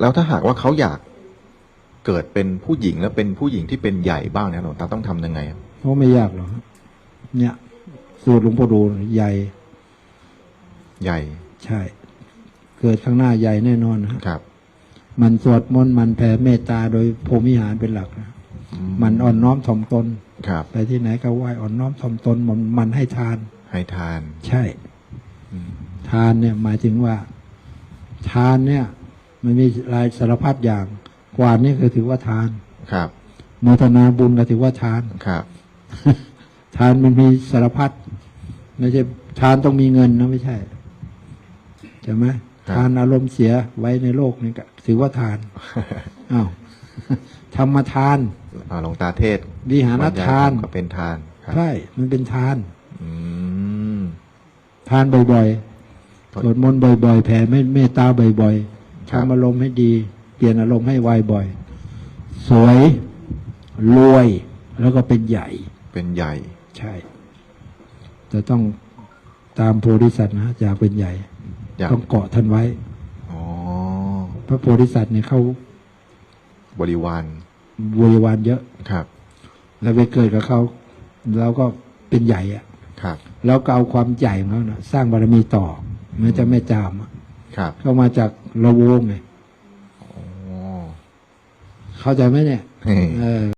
แล้วถ้าหากว่าเขาอยากเกิดเป็นผู้หญิงแล้วเป็นผู้หญิงที่เป็นใหญ่บ้างเนี่ยหลวงตาต้องทำยังไงอะเพราะไม่ยากหรอกเนี่ย สูตรหลวงพ่อดูใหญ่ ใหญ่ ใช่ เกิดข้างหน้าใหญ่แน่นอนนะฮะครับ มันสวดมนต์มันแผ่เมตตาโดยพรหมิหารเป็นหลักนะอืมันอ่อนน้อมถ่อมตนครับ ไปที่ไหนก็ไหว้อ่อนน้อมถ่อมตนมันมันให้ทาน ให้ทาน ใช่อืมทานเนี่ยหมายถึงว่า ทานเนี่ย มันมีรายสารพัดอย่าง กวาดนี่คือถือว่าทานครับโมทนาบุญก็ถือว่าทานครับ ทานมันมีสารพัดไม่ใช่ทานต้องมีเงินนะไม่ใช่ใช่ไหมครับทานอารมณ์เสียไว้ในโลกนี่ก็ถือว่าทานอ้าวธรรมทานอ่าหลวงตาเทศวิหารทานก็เป็นทานครับใช่มันเป็นทานอืมทานบ่อยๆสวดมนต์บ่อยๆแผ่เมตตาบ่อยๆครับ ทำอารมณ์ให้ดี เปลี่ยนอารมณ์ให้ไวบ่อย สวยรวยแล้วก็เป็นใหญ่ เป็นใหญ่ ใช่แต่ต้องตามโพธิสัตว์นะอยากเป็นใหญ่อยากต้องเกาะท่านไว้อ๋อพระโพธิสัตว์เนี่ยเขาบริวารบริวารเยอะครับ แล้วไปเกิดกับเขาแล้วก็เป็นใหญ่อะครับ แล้วก็เอาความใหญ่ของเขานะสร้างบารมีต่อไมันจะไม่จามอะ ครับเข้ามาจากระโวงไงอ๋อเข้าใจไหมเนี่ยเฮ้เออ